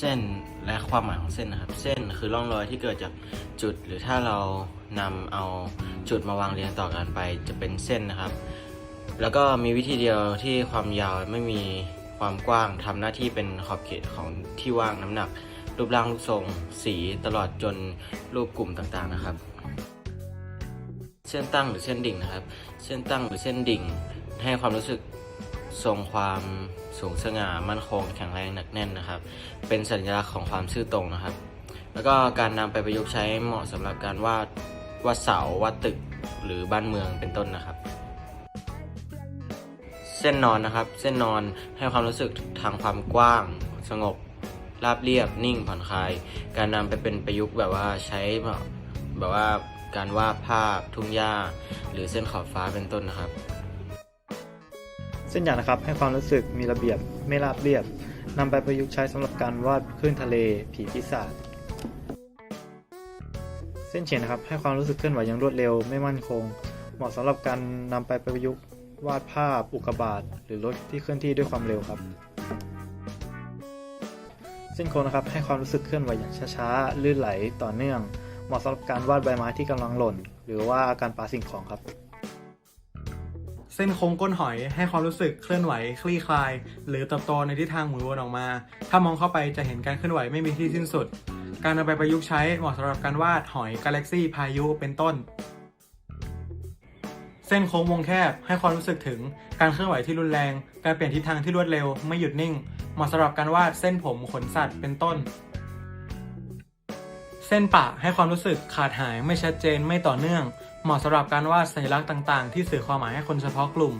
เส้นและความหมายของเส้นนะครับ เส้นคือร่องรอยที่เกิดจากจุด หรือถ้าเรานำเอาจุดมาวางเรียงต่อกันไปจะเป็นเส้นนะครับ แล้วก็มีวิธีเดียวที่ความยาวไม่มีความกว้างทำหน้าที่เป็นขอบเขตของที่ว่างน้ำหนัก รูปร่างรูปทรง สีตลอดจนรูปกลุ่มต่างๆนะครับ เส้นตั้งหรือเส้นดิ่งนะครับ เส้นตั้งหรือเส้นดิ่ง ให้ความรู้สึกทรงความ สูงสง่ามั่นคงแข็งแรงหนักแน่นนะครับ เป็นสัญลักษณ์ของความซื่อตรงนะครับ แล้วก็การนำไปประยุกต์ใช้เหมาะสำหรับการวาดวาดเสาวาดตึกหรือบ้านเมืองเป็นต้นนะครับ เส้นนอนนะครับ เส้นนอนให้ความรู้สึกทางความกว้าง สงบ ราบเรียบ นิ่งผ่อนคลาย การนำไปเป็นประยุกต์แบบว่าใช้แบบว่าการวาดภาพทุ่งหญ้า หรือเส้นขอบฟ้าเป็นต้นนะครับ เส้นหยางนะครับให้ความรู้สึกมีระเบียบไม่ราบเรียบนำไปประยุกต์ใช้สำหรับการวาดคลื่นทะเล ผีปีศาจเส้นเฉียงนะครับให้ความรู้สึกเคลื่อนไหวอย่างรวดเร็วไม่มั่นคง เหมาะสำหรับการนำไปประยุกต์วาดภาพอุกกาบาตหรือรถที่เคลื่อนที่ด้วยความเร็วครับ เส้นโค้งนะครับให้ความรู้สึกเคลื่อนไหวอย่างช้าๆลื่นไหลต่อเนื่อง เหมาะสำหรับการวาดใบไม้ที่กำลังหล่น หรือว่าการปาสิ่งของครับ ส้นโค้งก้นหอยให้ความรู้สึกเคลื่อนไหวคลี่คลาย หรือเติบโตในทิศทางหมุนวนออกมา ถ้ามองเข้าไปจะเห็นการเคลื่อนไหวไม่มีที่สิ้นสุด การนำไปประยุกต์ใช้เหมาะสำหรับการวาดหอยกาแล็กซี่พายุเป็นต้น เส้นโค้งวงแคบให้ความรู้สึกถึงการเคลื่อนไหวที่รุนแรง การเปลี่ยนทิศทางที่รวดเร็วไม่หยุดนิ่ง เหมาะสำหรับการวาดเส้นผมขนสัตว์เป็นต้น เส้นปะให้ความรู้สึกขาดหายไม่ชัดเจนไม่ต่อเนื่อง เหมาะสำหรับการวาดสัญลักษณ์ต่าง ๆ ที่สื่อความหมายให้คนเฉพาะกลุ่ม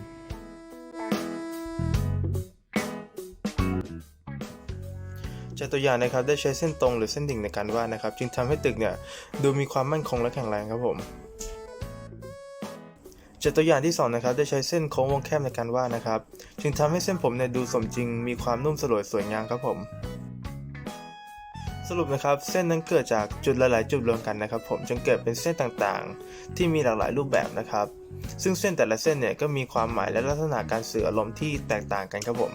จากตัวอย่างนะครับได้ใช้เส้นตรงหรือเส้นดิ่งในการวาดนะครับ จึงทำให้ตึกเนี่ยดูมีความมั่นคงและแข็งแรงครับผมจากตัวอย่างที่สองนะครับได้ใช้เส้นโค้งวงแคบในการวาดนะครับ จึงทำให้เส้นผมเนี่ยดูสมจริงมีความนุ่มสลวยสวยงามครับผม สรุปนะครับเส้นนั้นเกิดจากจุดหลายๆจุดรวมกันนะครับผมจึงเกิดเป็นเส้นต่างๆ ที่มีหลากหลายรูปแบบนะครับ ซึ่งเส้นแต่ละเส้นเนี่ยก็มีความหมายและลักษณะการสื่ออารมณ์ที่แตกต่างกันครับผม